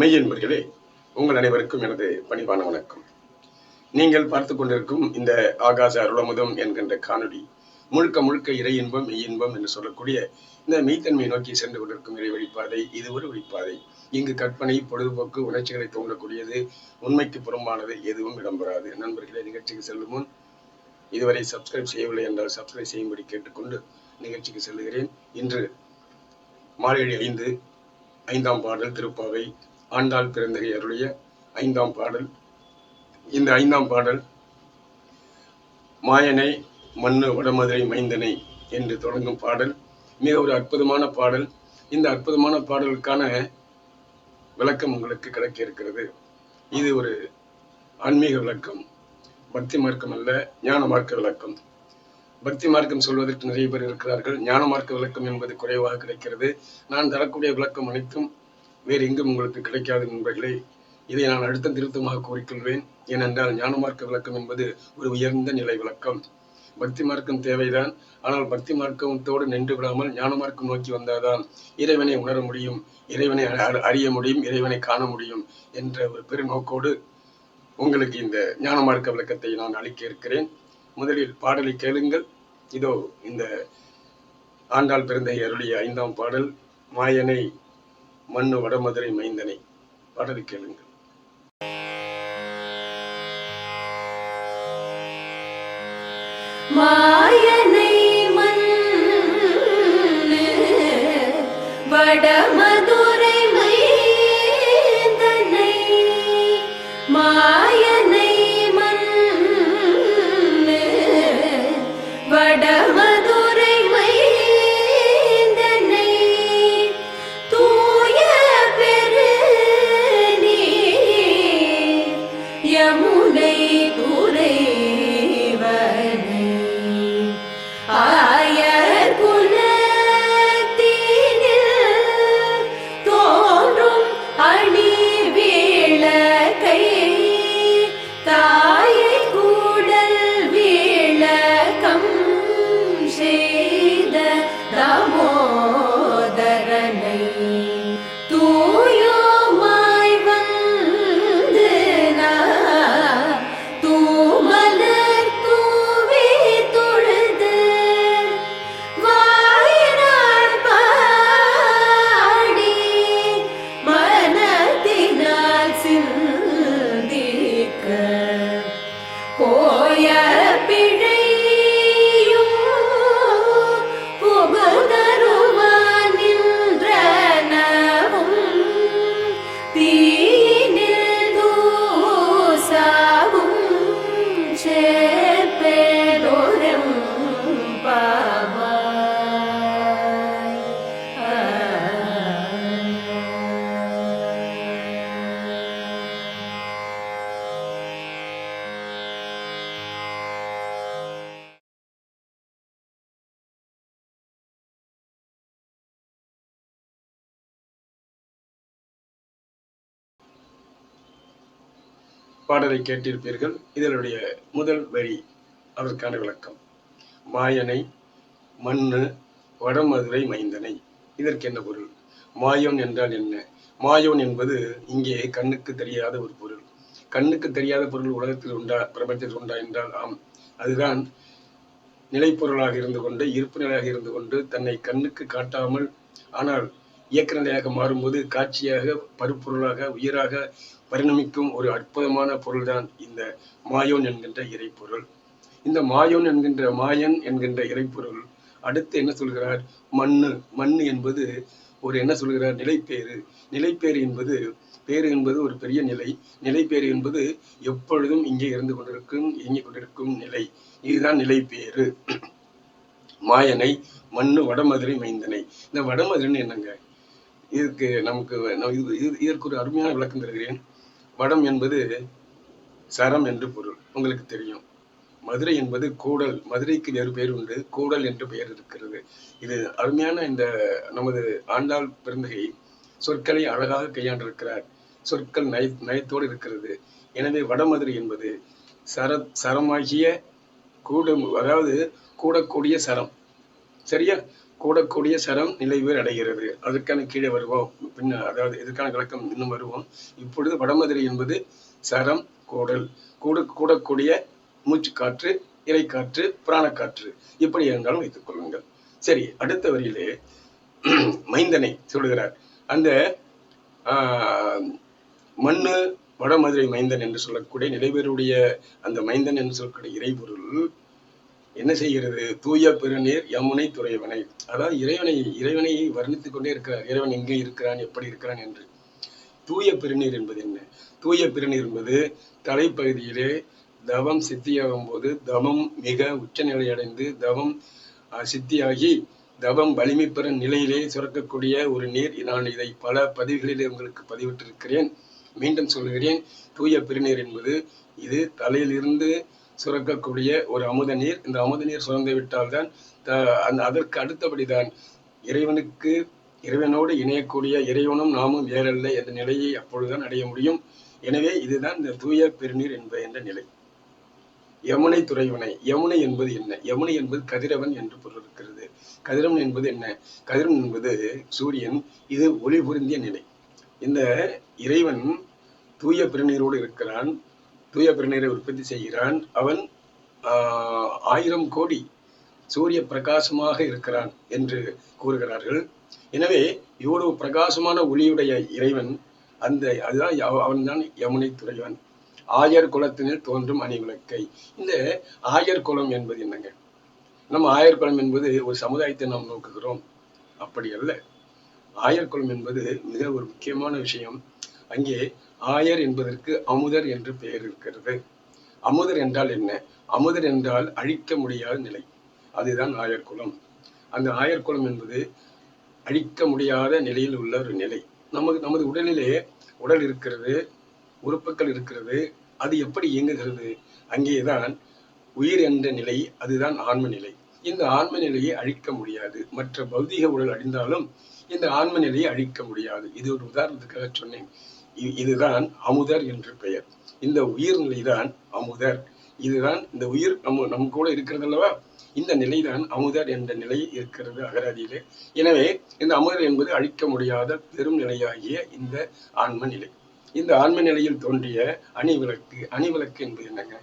மெய்யன்பர்களே உங்கள் அனைவருக்கும் எனது பணிவான வணக்கம். நீங்கள் பார்த்து கொண்டிருக்கும் இந்த ஆகாச அருளமுதம் என்கின்ற காணொளி முழுக்க முழுக்க இறை இன்பம் மெய் இன்பம் என்று சொல்லக்கூடிய இந்த மெய்த்தன்மை நோக்கி சென்று கொண்டிருக்கும் இறை வழிபாதை இது ஒரு வழிபாதை இங்கு கற்பனை பொழுதுபோக்கு உணர்ச்சிகளை தூண்டக்கூடியது உண்மைக்கு புறம்பானது எதுவும் இடம்பெறாது. நண்பர்களே நிகழ்ச்சிக்கு செல்லும் முன் இதுவரை சப்ஸ்கிரைப் செய்யவில்லை என்றால் சப்ஸ்கிரைப் செய்யும்படி கேட்டுக்கொண்டு நிகழ்ச்சிக்கு செல்லுகிறேன் இன்று மாலை ஐந்து ஐந்தாம் பாடல் திருப்பாவை ஆண்டாள் பிறந்தகை அருளிய ஐந்தாம் பாடல். இந்த ஐந்தாம் பாடல் மாயனை மண்ணு வடமதுரை மைந்தனை என்று தொடங்கும் பாடல். மிக ஒரு அற்புதமான பாடல். இந்த அற்புதமான பாடலுக்கான விளக்கம் உங்களுக்கு கிடைக்க இருக்கிறது. இது ஒரு ஆன்மீக விளக்கம் பக்தி மார்க்கம் அல்ல ஞான மார்க்க விளக்கம். பக்தி மார்க்கம் சொல்வதற்கு நிறைய பேர் இருக்கிறார்கள். ஞான மார்க்க விளக்கம் என்பது குறைவாக கிடைக்கிறது. நான் தரக்கூடிய விளக்கம் அனைத்தும் வேறு எங்கும் உங்களுக்கு கிடைக்காது நண்பர்களே. இதை நான் அடுத்த திருத்தமாக கூறிக்கொள்வேன். ஏனென்றால் ஞான மார்க்க விளக்கம் என்பது ஒரு உயர்ந்த நிலை விளக்கம். பக்தி மார்க்கம் தேவைதான். ஆனால் பக்தி மார்க்கத்தோடு நின்று விடாமல் ஞான மார்க்கம் நோக்கி வந்தால்தான் இறைவனை உணர முடியும் இறைவனை அறிய முடியும் இறைவனை காண முடியும் என்ற ஒரு பெருநோக்கோடு உங்களுக்கு இந்த ஞான மார்க்க விளக்கத்தை நான் அளிக்க இருக்கிறேன். முதலில் பாடலை கேளுங்கள். இதோ இந்த ஆண்டாள் பிறந்த அருளிய ஐந்தாம் பாடல் மாயனை மண்ணு வடமதுரை மைந்தனை. பாடல் கேளுங்கள். மாயனை மண் வடமதுரை போய பாடலை கேட்டிருப்பீர்கள். இதனுடைய முதல் வரி அதற்கான விளக்கம். மாயனை மண்ணு வடமதுரை மைந்தனை. இதற்கு என்ன பொருள்? மாயோன் என்றால் என்ன? மாயோன் என்பது இங்கே கண்ணுக்கு தெரியாத ஒரு பொருள். கண்ணுக்கு தெரியாத பொருள் உலகத்தில் உண்டா? பிரபஞ்சத்தில் உண்டா என்றால் ஆம். அதுதான் நிலைப்பொருளாக இருந்து கொண்டு இருப்பு நிலையாக இருந்து கொண்டு தன்னை கண்ணுக்கு காட்டாமல் ஆனால் இயக்க நிலையாக மாறும்போது காட்சியாக பருப்பொருளாக உயிராக பரிணமிக்கும் ஒரு அற்புதமான பொருள்தான் இந்த மாயோன் என்கின்ற இறைப்பொருள். இந்த மாயோன் என்கின்ற மாயன் என்கின்ற இறைப்பொருள். அடுத்து என்ன சொல்கிறார்? மண்ணு. மண் என்பது ஒரு என்ன சொல்கிறார்? நிலைப்பேறு. நிலைப்பேறு என்பது பேறு என்பது ஒரு பெரிய நிலை. நிலைப்பேறு என்பது எப்பொழுதும் இங்கே இருந்து கொண்டிருக்கும் இயங்கிக் கொண்டிருக்கும் நிலை. இதுதான் நிலைப்பேறு. மாயனை மண்ணு வடமதுரை மைந்தனை. இந்த வடமதுரைன்னு என்னங்க? இதுக்கு நமக்கு இது- இது- இதற்கு ஒரு அருமையான விளக்கம் தருகிறேன். வடம் என்பது சரம் என்று பொருள். உங்களுக்கு தெரியும். மதுரை என்பது கூடல். மதுரைக்கு வேறு பெயர் உண்டு. கூடல் என்று பெயர் இருக்கிறது. இது அருமையான இந்த நமது ஆண்டாள் பிறந்தகை சொற்களை அழகாக கையாண்டிருக்கிறார். சொற்கள் நய நயத்தோடு இருக்கிறது. எனவே வடமதுரை என்பது சர சரமாகிய கூட அதாவது கூடக்கூடிய சரம். சரியா? கூடக்கூடிய சரம் நிலைவேர் அடைகிறது. அதற்கான கீழே வருவோம். பின்ன அதாவது இதற்கான விளக்கம் இன்னும் வருவோம். இப்பொழுது வடமதுரை என்பது சரம் கூடல் கூட கூடக்கூடிய மூச்சுக்காற்று இறைக்காற்று பிராணக்காற்று. இப்படி இருந்தாலும் வைத்துக் கொள்ளுங்கள். சரி அடுத்த வரியிலே மைந்தனை சொல்லுகிறார். அந்த மண்ணு வடமதுரை மைந்தன் என்று சொல்லக்கூடிய நிலைவருடைய அந்த மைந்தன் என்று சொல்லக்கூடிய இறைபொருள் என்ன செய்கிறது? தூய பெருநீர் யமுனை துறைவனை. அதாவது இறைவனை இறைவனை வர்ணித்துக் கொண்டே இருக்கிறார். இறைவன் எங்கே இருக்கிறான் எப்படி இருக்கிறான் என்று. தூய பெருநீர் என்பது என்ன? தூய பெருநீர் என்பது தலைப்பகுதியிலே தவம் சித்தியாகும் போது தவம் மிக உச்சநிலை அடைந்து தவம் அஹ், சித்தியாகி தவம் வலிமை பெறும் நிலையிலே சுரக்கக்கூடிய ஒரு நீர். நான் இதை பல பதிவுகளிலே உங்களுக்கு பதிவிட்டிருக்கிறேன். மீண்டும் சொல்கிறேன். தூய பெருநீர் என்பது இது தலையிலிருந்து சுரக்கக்கூடிய ஒரு அமுத நீர். இந்த அமுத நீர் சுரந்து விட்டால்தான் அந்த அதற்கு அடுத்தபடிதான் இறைவனுக்கு இறைவனோடு இணையக்கூடிய இறைவனும் நாமும் வேறல்ல என்ற நிலையை அப்பொழுதுதான் அடைய முடியும். எனவே இதுதான் இந்த தூய பெருநீர் என்ப என்ற நிலை. யமுனை துறைவனை யமுனை என்பது என்ன? யமுனை என்பது கதிரவன் என்று பொருள் இருக்கிறது. கதிரவன் என்பது என்ன? கதிரவன் என்பது சூரியன். இது ஒளி பொருந்திய நிலை. இந்த இறைவன் தூய பெருநீரோடு இருக்கிறான். தூய பெருநீரை உற்பத்தி செய்கிறான். அவன் ஆஹ், ஆயிரம் கோடி சூரிய பிரகாசமாக இருக்கிறான் என்று கூறுகிறார்கள். எனவே இவ்வளவு பிரகாசமான ஒளியுடைய இறைவன் அந்த அதுதான் அவன் தான் யமுனை துறைவன். ஆயர் குலத்தினில் தோன்றும் அணிவிளக்கை இந்த ஆயர் குலம் என்பது என்னங்க? நம்ம ஆயர் குலம் என்பது ஒரு சமுதாயத்தை நாம் நோக்குகிறோம். அப்படி அல்ல. ஆயர் குலம் என்பது மிக ஒரு முக்கியமான விஷயம். அங்கே ஆயர் என்பதற்கு அமுதர் என்று பெயர் இருக்கிறது அமுதர் என்றால் என்ன? அமுதர் என்றால் அழிக்க முடியாத நிலை. அதுதான் ஆயர் குலம். அந்த ஆயர் குலம் என்பது அழிக்க முடியாத நிலையில் உள்ள ஒரு நிலை. நமக்கு நமது உடலிலே உடல் இருக்கிறது உறுப்புகள் இருக்கிறது அது எப்படி இயங்குகிறது? அங்கேதான் உயிர் என்ற நிலை அதுதான் ஆன்ம நிலை இந்த ஆன்ம நிலையை அழிக்க முடியாது. மற்ற பௌதிக உடல் அழிந்தாலும் இந்த ஆன்ம நிலையை அழிக்க முடியாது. இது ஒரு உதாரணத்துக்காக சொன்னேன். இதுதான் அமுதர் என்று பெயர். இந்த உயிர் நிலைதான் அமுதர். இதுதான் இந்த உயிர் நம்ம நம்ம கூட இருக்கிறது அல்லவா? இந்த நிலைதான் அமுதர் என்ற நிலை இருக்கிறது அகராதியிலே. எனவே இந்த அமுதர் என்பது அழிக்க முடியாத பெரும் நிலையாகிய இந்த ஆன்ம நிலை. இந்த ஆன்ம நிலையில் தோன்றிய அணிவிளக்கு அணிவிளக்கு என்பது என்னங்க?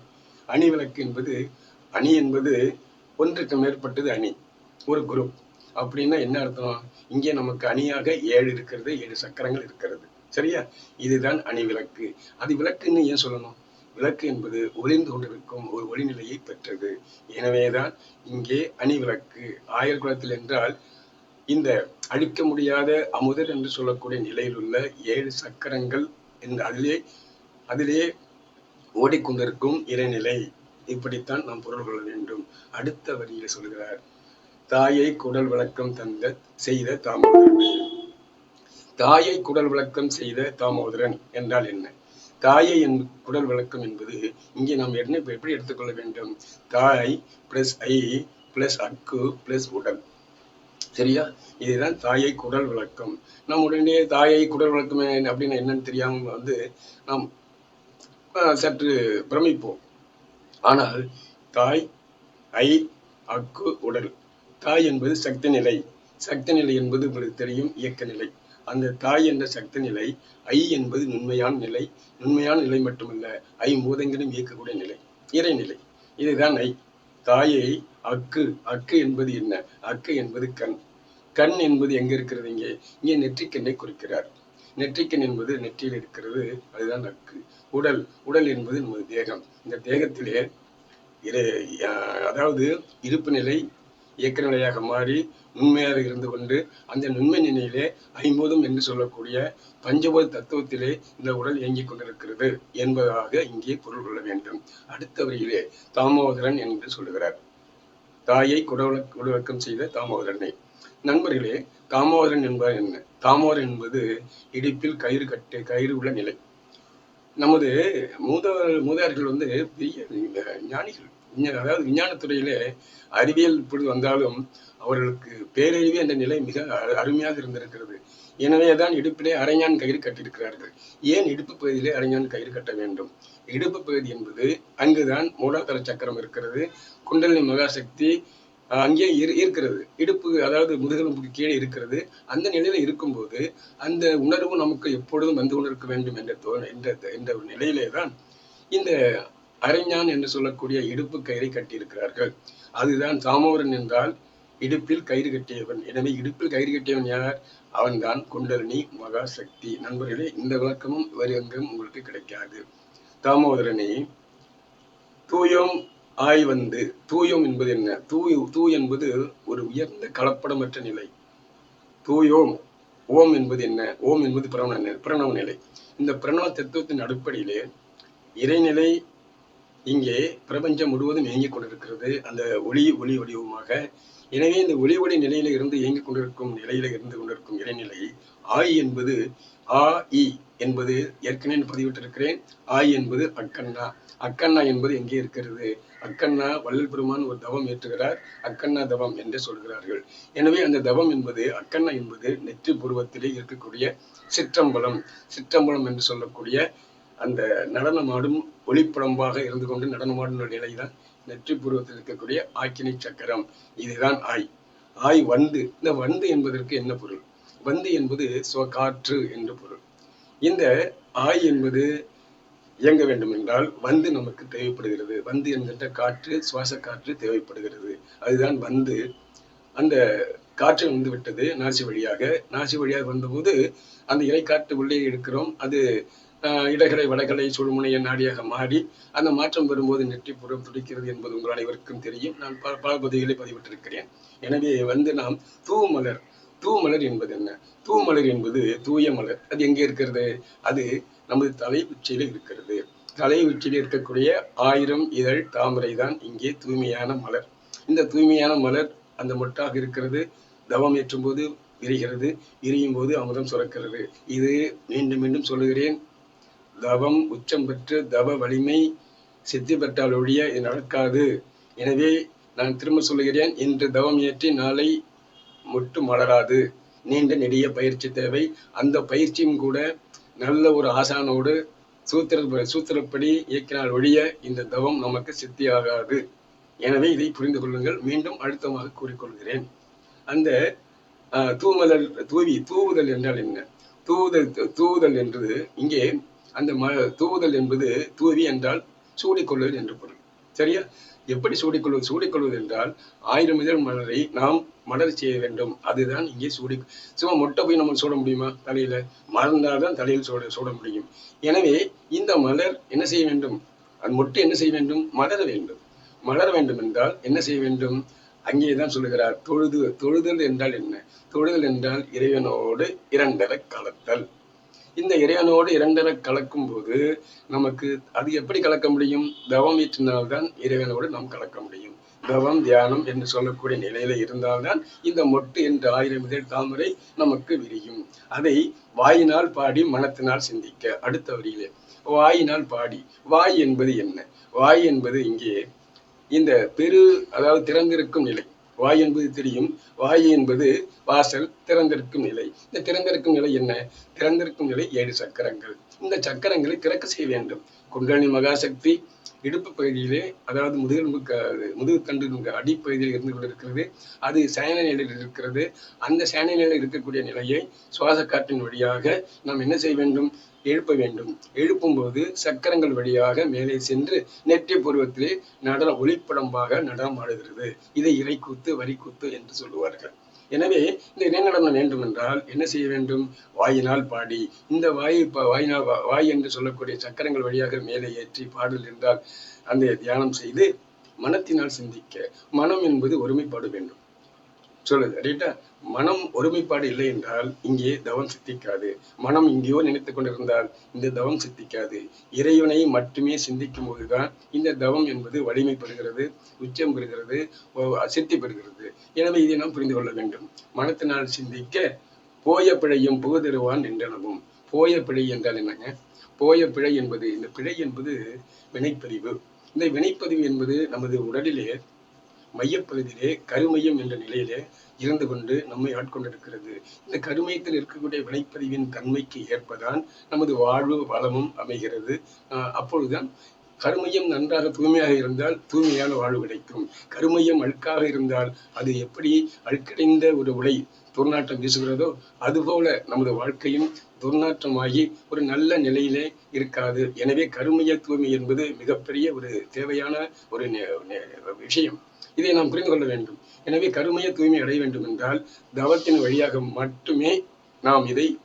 அணிவிளக்கு என்பது அணி என்பது ஒன்றுக்கு மேற்பட்டது அணி ஒரு குரூப். அப்படின்னா என்ன அர்த்தம்? இங்கே நமக்கு அணியாக ஏழு இருக்கிறது ஏழு சக்கரங்கள் இருக்கிறது. சரியா? இதுதான் அணி விளக்கு. அது விளக்குன்னு ஏன் சொல்லணும்? விளக்கு என்பது ஒளிந்து கொண்டிருக்கும் ஒரு ஒளிநிலையை பெற்றது. எனவேதான் இங்கே அணி விளக்கு. ஆயர் குலத்தில் என்றால் இந்த அழிக்க முடியாத அமுதர் என்று சொல்லக்கூடிய நிலையில் உள்ள ஏழு சக்கரங்கள் என்று அதிலே அதிலே ஓடிக்கொண்டிருக்கும் இறைநிலை. இப்படித்தான் நாம் பொருள் கொள்ள வேண்டும். அடுத்த வரியில் சொல்கிறார் தாயை குடல் விளக்கம் தந்த செய்த தாமோதரன் தாயை குடல் விளக்கம் செய்த தாமோதரன் என்றால் என்ன? தாயை என் குடல் விளக்கம் என்பது இங்கே நாம் என்ன எப்படி எடுத்துக்கொள்ள வேண்டும்? தாய் பிளஸ் ஐ பிளஸ் அக்கு பிளஸ் உடல். சரியா? இதுதான் தாயை குடல் விளக்கம். நம் உடனே தாயை குடல் விளக்கம் அப்படின்னு என்னன்னு தெரியாமல் வந்து நாம் ஆஹ், சற்று பிரமிப்போம். ஆனால் தாய் ஐ அக்கு உடல். தாய் என்பது சக்தி நிலை. சக்தி நிலை என்பது உங்களுக்கு தெரியும் இயக்க நிலை. அந்த தாய் என்ற சக்தி நிலை ஐ என்பது நுண்மையான நிலை நுண்மையான நிலை மட்டுமல்ல ஐ மூதங்களும் இயக்கக்கூடிய நிலை இறைநிலை இதுதான் ஐ. தாயை அக்கு அக்கு என்பது என்ன? அக்கு என்பது கண். கண் என்பது எங்க இருக்கிறது இங்கே? இங்கே நெற்றிக்கண்ணை குறிக்கிறார். நெற்றிக்கண் என்பது நெற்றியில் இருக்கிறது அதுதான் அக்கு. உடல் உடல் என்பது நமது தேகம். இந்த தேகத்திலே இரு அஹ் அதாவது இருப்பு நிலை இயக்க நிலையாக மாறி நுண்மையாக இருந்து கொண்டு அந்த நுண்மை நிலையிலே ஐம்போதும் என்று சொல்லக்கூடிய பஞ்சபோத தத்துவத்திலே இந்த உடல் இயங்கிக் கொண்டிருக்கிறது என்பதாக இங்கே பொருள் கொள்ள வேண்டும். அடுத்த வரியிலே தாமோதரன் என்று சொல்லுகிறார். தாயை குடவிளக் குடவிளக்கம் செய்த தாமோதரனை. நண்பர்களே தாமோதரன் என்பார் என்ன? தாமோதரன் என்பது இடிப்பில் கயிறு கட்டு கயிறு உள்ள நிலை. நமது மூதவர் மூதார்கள் வந்து பெரிய ஞானிகள். விஞ்ஞான அதாவது விஞ்ஞானத்துறையிலே அறிவியல் இப்படி வந்தாலும் அவர்களுக்கு பேரறிவு என்ற நிலை மிக அரு- அருமையாக இருந்திருக்கிறது. எனவே தான் இடுப்பிலே அரைஞான் கயிறு கட்டியிருக்கிறார்கள். ஏன் இடுப்பு பகுதியிலே அரைஞான் கயிறு கட்ட வேண்டும்? இடுப்பு பகுதி என்பது அங்குதான் மூலாதார சக்கரம் இருக்கிறது. குண்டலினி மகாசக்தி அஹ் அங்கே இரு இருக்கிறது. இடுப்பு அதாவது முதுகெலும்புக்கு கீழே இருக்கிறது. அந்த நிலையில இருக்கும்போது அந்த உணர்வு நமக்கு எப்பொழுதும் வந்து கொண்டிருக்க வேண்டும் என்ற தோ என்ற என்ற நிலையிலே தான் இந்த அரைஞான் என்று சொல்லக்கூடிய இடுப்பு கயிறை கட்டியிருக்கிறார்கள். அதுதான் சாமோரன் என்றால் இடுப்பில் கயிறு கட்டியவன். எனவே இடுப்பில் கயிறு கட்டியவன் யார்? அவன்தான் குண்டலினி மகாசக்தி. நண்பர்களே இந்த விளக்கமும் வேறு எங்கும் உங்களுக்கு கிடைக்காது. தாமோதரனே தூயம் ஆய் வந்து தூயம் என்பது என்ன? தூய் தூ என்பது ஒரு உயர்ந்த கலப்படமற்ற நிலை. தூயோம் ஓம் என்பது என்ன? ஓம் என்பது பிரணவ நிலை பிரணவ நிலை. இந்த பிரணவ தத்துவத்தின் அடிப்படையிலே இறைநிலை இங்கே பிரபஞ்சம் முழுவதும் இயங்கிக் கொண்டிருக்கிறது. அந்த ஒளி ஒளி வடிவமாக. எனவே இந்த ஒளி ஒளி நிலையில இருந்து இயங்கிக் கொண்டிருக்கும் நிலையில இருந்து கொண்டிருக்கும் இறைநிலை ஆய் என்பது ஆ இ என்பது ஏற்கனவே பதிவிட்டிருக்கிறேன். ஆய் என்பது அக்கண்ணா. அக்கண்ணா என்பது எங்கே இருக்கிறது? அக்கண்ணா வள்ளல் பெருமான் ஒரு தவம் ஏற்றுகிறார். அக்கண்ணா தவம் என்று சொல்கிறார்கள். எனவே அந்த தவம் என்பது அக்கண்ணா என்பது நெற்றி புருவத்திலே இருக்கக்கூடிய சிற்றம்பலம். சிற்றம்பலம் என்று சொல்லக்கூடிய அந்த நடனமாடும் ஒளிப்புறம்பாக இருந்து கொண்டு நடனமாடும் நிலைதான் நெற்றி பூர்வத்தில் இருக்கக்கூடிய ஆக்கினி சக்கரம். இதுதான் ஆய். ஆய் வந்து இந்த வந்து என்பதற்கு என்ன பொருள்? வந்து என்பது சுவ காற்று என்று பொருள். இந்த ஆய் என்பது இயங்க வேண்டும் என்றால் வந்து நமக்கு தேவைப்படுகிறது. வந்து என்கின்ற காற்று சுவாச காற்று தேவைப்படுகிறது. அதுதான் வந்து அந்த காற்று வந்து விட்டது நாசி வழியாக. நாசி வழியாக வந்தபோது அந்த இலை காற்று உள்ளே எடுக்கிறோம் அது இடகரை இடகலை சுழுமுனை நாடியாக மாறி அந்த மாற்றம் வரும்போது நெற்றி புறம் துடிக்கிறது என்பது உங்கள் அனைவருக்கும் தெரியும். நான் பல பல பகுதிகளை பதிவிட்டிருக்கிறேன். எனவே வந்து நாம் தூமலர் தூமலர் என்பது என்ன? தூமலர் என்பது தூய மலர். அது எங்கே இருக்கிறது? அது நமது தலை உச்சியில் இருக்கிறது. தலை உச்சியில் இருக்கக்கூடிய ஆயிரம் இதழ் தாமரை தான் இங்கே தூய்மையான மலர். இந்த தூய்மையான மலர் அந்த மொட்டாக இருக்கிறது. தவம் ஏற்றும் போது விரிகிறது. விரியும் போது அமுதம் சுரக்கிறது. இது மீண்டும் மீண்டும் சொல்லுகிறேன். தவம் உச்சம் பெற்று தவ வலிமை சித்தி பெற்றால் ஒழிய இது நடக்காது. எனவே நான் திரும்ப சொல்லுகிறேன் இன்று தவம் ஏற்றி நாளை மொட்டு மலராது. நீண்ட நெடிய பயிற்சி தேவை. அந்த பயிற்சியும் கூட நல்ல ஒரு ஆசானோடு சூத்திர சூத்திரப்படி இயக்கினால் ஒழிய இந்த தவம் நமக்கு சித்தியாகாது. எனவே இதை புரிந்து கொள்ளுங்கள். மீண்டும் அழுத்தமாக கூறிக்கொள்கிறேன். அந்த ஆஹ், தூவி தூவுதல் என்றால் என்ன? தூவுதல் தூவுதல் என்பது இங்கே அந்த ம தூவுதல் என்பது தூவி என்றால் சூடிக்கொள்வது என்று பொருள். சரியா? எப்படி சூடிக்கொள்வது? சூடிக்கொள்வது என்றால் ஆயிரம் இதழ் மலரை நாம் மலர் செய்ய வேண்டும். அதுதான் இங்கே சூடி சும்மா மொட்டை போய் நம்ம சூட முடியுமா தலையில? மலர்ந்தால் தான் தலையில் சூட சூட முடியும். எனவே இந்த மலர் என்ன செய்ய வேண்டும்? அந்த மொட்டை என்ன செய்ய வேண்டும்? மலர வேண்டும். மலர வேண்டும் என்றால் என்ன செய்ய வேண்டும்? அங்கே தான் சொல்லுகிறார். தொழுது தொழுதல் என்றால் என்ன? தொழுதல் என்றால் இறைவனோடு இரண்டர கலத்தல். இந்த இறைவனோடு இரண்டர கலக்கும் போது நமக்கு அது எப்படி கலக்க முடியும்? தவம் ஈற்றினால்தான் இறைவனோடு நாம் கலக்க முடியும். தவம் தியானம் என்று சொல்லக்கூடிய நிலையில இருந்தால்தான் இந்த மொட்டு என்ற ஆயிரம் இதழ் தாமரை நமக்கு விரியும். அதை வாயினால் பாடி மனத்தினால் சிந்திக்க. அடுத்த வரியிலே வாயினால் பாடி. வாய் என்பது என்ன? வாய் என்பது இங்கே இந்த பெரு அதாவது திறந்திருக்கும் நிலை. வாய் என்பது தெரியும். வாய் என்பது வாசல் திறந்திருக்கும் நிலை. இந்த திறந்திருக்கும் நிலை என்ன? திறந்திருக்கும் நிலை ஏழு சக்கரங்கள். இந்த சக்கரங்களை திறக்க செய்ய வேண்டும். குண்டலினி மகாசக்தி இடுப்பு பகுதியிலே அதாவது முதுகெலும்புக்கு முதுகுத்தண்டு அடிப்பகுதியில் இருந்து கொண்டிருக்கிறது. அது சேன நிலையில் இருக்கிறது. அந்த சேன நிலையில் இருக்கக்கூடிய நிலையை சுவாச காற்றின் வழியாக நாம் என்ன செய்ய வேண்டும்? எழுப்ப வேண்டும். எழுப்பும் போது சக்கரங்கள் வழியாக மேலே சென்று நெற்றி பருவத்திலே நடன ஒளிப்படம்பாக நடனம் ஆடுகிறது இதை இறைக்கூத்து வரிக்கூத்து என்று சொல்லுவார்கள். எனவே இந்த இணைநடனம் வேண்டும் என்றால் என்ன செய்ய வேண்டும்? வாயினால் பாடி. இந்த வாய் வாயினால் வாய் என்று சொல்லக்கூடிய சக்கரங்கள் வழியாக மேலே ஏற்றி பாடல் என்றால் அந்த தியானம் செய்து மனத்தினால் சிந்திக்க. மனம் என்பது ஒருமைப்பாடு வேண்டும். சொல்லுது ரைட்டா மனம் ஒருமைப்பாடு இல்லை என்றால் இங்கே தவம் சித்திக்காது. மனம் இங்கேயோ நினைத்துக் கொண்டிருந்தால் இந்த தவம் சித்திக்காது. இறைவனை மட்டுமே சிந்திக்கும் போதுதான் இந்த தவம் என்பது வலிமை பெறுகிறது உச்சம் பெறுகிறது ஓ- சித்தி பெறுகிறது. எனவே இதை நாம் புரிந்து கொள்ள வேண்டும். மனத்தினால் சிந்திக்க போய பிழையும் புகுதிருவான் என்றனவும். போய பிழை என்றால் என்னங்க? போய பிழை என்பது இந்த பிழை என்பது வினைப்பதிவு. இந்த வினைப்பதிவு என்பது நமது உடலிலே மையப்பகுதியிலே கருமையம் என்ற நிலையிலே இருந்து கொண்டு நம்மை ஆட்கொண்டிருக்கிறது. இந்த கருமையத்தில் இருக்கக்கூடிய வினைப்பதிவின் தன்மைக்கு ஏற்பதான் நமது வாழ்வு வளமும் அமைகிறது. அப்பொழுதுதான் கருமையம் நன்றாக தூய்மையாக இருந்தால் தூய்மையான வாழ்வு கிடைக்கும். கருமையம் அழுக்காக இருந்தால் அது எப்படி அழுக்கடைந்த ஒரு உடை துர்நாற்றம் வீசுகிறதோ அதுபோல நமது வாழ்க்கையும் துர்நாற்றமாகி ஒரு நல்ல நிலையிலே இருக்காது. எனவே கருமைய தூய்மை என்பது மிகப்பெரிய ஒரு தேவையான ஒரு விஷயம். இதை நாம் புரிந்து கொள்ள வேண்டும். எனவே கருமைய தூய்மை அடைய வேண்டும் என்றால் தவத்தின் வழியாக மட்டுமே நாம் இதை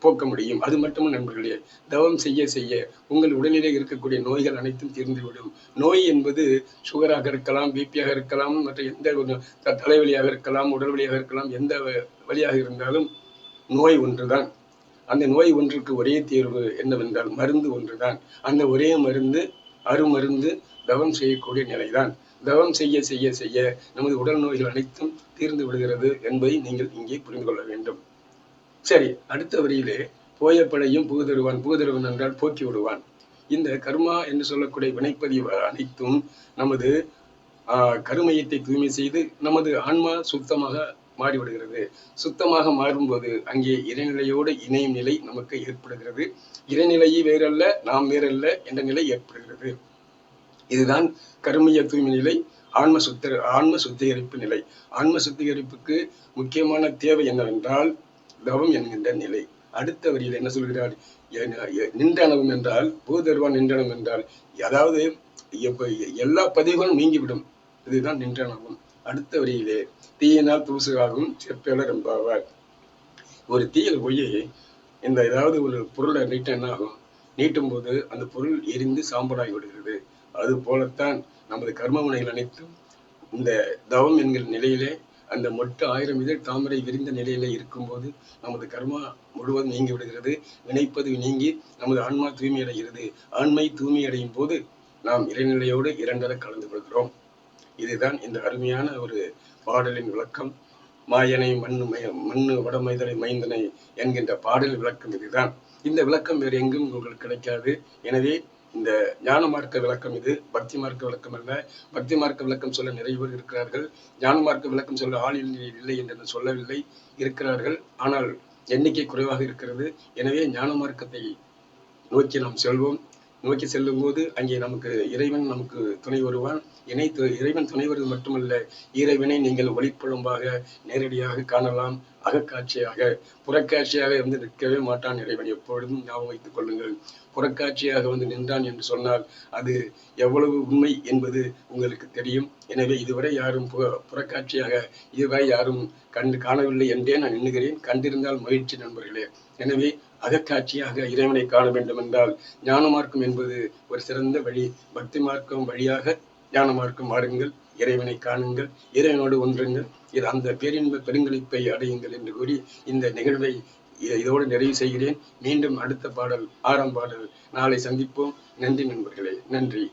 போக்க முடியும். அது மட்டும் நண்பர்களே தவம் செய்ய செய்ய உங்கள் உடலிலே இருக்கக்கூடிய நோய்கள் அனைத்தும் தீர்ந்துவிடும். நோய் என்பது சுகராக இருக்கலாம் பிபியாக இருக்கலாம் மற்ற எந்த ஒரு த- தலைவலியாக இருக்கலாம் உடல் வழியாக இருக்கலாம் எந்த வ- இருந்தாலும் நோய் ஒன்றுதான். அந்த நோய் ஒன்றுக்கு ஒரே தீர்வு என்னவென்றால் மருந்து ஒன்றுதான். அந்த ஒரே மருந்து அருமருந்து தவம் செய்யக்கூடிய நிலைதான். தவம் செய்ய செய்ய செய்ய நமது உடல் நோய்கள் அனைத்தும் தீர்ந்து விடுகிறது என்பதை நீங்கள் இங்கே புரிந்து கொள்ள வேண்டும். சரி அடுத்த வரியிலே போயப்படையும் புகுதருவான் புகுதருவன் என்றால் போக்கி விடுவான். இந்த கர்மா என்று சொல்லக்கூடிய வினைப்பதிவு அனைத்தும் நமது ஆஹ், கருமையத்தை தூய்மை செய்து நமது ஆன்மா சுத்தமாக மாறிவிடுகிறது. சுத்தமாக மாறும்போது அங்கே இறைநிலையோடு இணையும் நிலை நமக்கு ஏற்படுகிறது. இறைநிலையை வேறல்ல நாம் வேறல்ல என்ற நிலை ஏற்படுகிறது. இதுதான் கருமைய தூய்மை நிலை ஆன்ம சுத்த ஆன்ம சுத்திகரிப்பு நிலை. ஆன்ம சுத்திகரிப்புக்கு முக்கியமான தேவை என்னவென்றால் தவம் என்கின்ற நிலை. அடுத்த வரியில் என்ன சொல்கிறார்? நின்றனவும் என்றால் பூதர்வான் நின்றனம் என்றால் அதாவது எப்ப எல்லா பதிவுகளும் நீங்கிவிடும். இதுதான் நின்றனவும். அடுத்த வரியிலே தீயினால் தூசுகாகும் செப்பேலர் என்பாவார் ஒரு தீயில் போய் இந்த ஏதாவது ஒரு பொருளை நீட்ட என்ன ஆகும்? நீட்டும் போது அந்த பொருள் எரிந்து சாம்பலாகி விடுகிறது. அது போலத்தான் நமது கர்மவினைகள் அனைத்தும் இந்த தவம் என்கிற நிலையிலே அந்த மொட்டு ஆயிரம் இதழ் தாமரை விரிந்த நிலையிலே இருக்கும்போது நமது கர்மா முழுவதும் நீங்கி விடுகிறது. வினைப்பது நீங்கி நமது ஆன்மா தூய்மை அடைகிறது ஆண்மை தூய்மை அடையும் போது நாம் இறைநிலையோடு இரண்டர கலந்து கொள்கிறோம். இதுதான் இந்த அருமையான ஒரு பாடலின் விளக்கம். மாயனை மண்ணு மய- மண்ணு வடமைதலை மைந்தனை என்கின்ற பாடல் விளக்கம் இதுதான். இந்த விளக்கம் வேறு எங்கும் உங்களுக்கு கிடைக்காது. எனவே இந்த ஞான மார்க்க விளக்கம் இது. பக்தி மார்க்க விளக்கம் அல்ல. பக்தி மார்க்க விளக்கம் சொல்ல நிறைய பேர் இருக்கிறார்கள். ஞான மார்க்க விளக்கம் சொல்ல ஆள் இல்லை என்று சொல்லவில்லை இருக்கிறார்கள். ஆனால் எண்ணிக்கை குறைவாக இருக்கிறது. எனவே ஞான மார்க்கத்தை நோக்கி நாம் செல்வோம். நோக்கி செல்லும் போது அங்கே நமக்கு இறைவன் நமக்கு துணை வருவான். இணை து- இறைவன் துணை வருவது மட்டுமல்ல இறைவனை நீங்கள் ஒளிப்பழும்பாக நேரடியாக காணலாம். அகக்காட்சியாக புறக்காட்சியாக வந்து நிற்கவே மாட்டான் இறைவன். எப்பொழுதும் ஞாபகம் வைத்துக் கொள்ளுங்கள். புறக்காட்சியாக வந்து நின்றான் என்று சொன்னால் அது எவ்வளவு உண்மை என்பது உங்களுக்கு தெரியும். எனவே இதுவரை யாரும் புறக்காட்சியாக இதுவரை யாரும் கண்டு காணவில்லை என்றே நான் எண்ணுகிறேன். கண்டிருந்தால் மகிழ்ச்சி நண்பர்களே. எனவே அகக்காட்சியாக இறைவனை காண வேண்டும் என்றால் ஞான மார்க்கம் என்பது ஒரு சிறந்த வழி. பக்தி மார்க்கம் வழியாக ஞான மார்க்கம் மாறுங்கள் இறைவனை காணுங்கள் இறைவனோடு ஒன்றுங்கள். இது அந்த பேரின்ப பெருங்களிப்பை அடையுங்கள் என்று கூறி இந்த நிகழ்வை இதோடு நிறைவு செய்கிறேன். மீண்டும் அடுத்த பாடல் ஆறாம் பாடல். நாளை சந்திப்போம். நன்றி நண்பர்களே. நன்றி.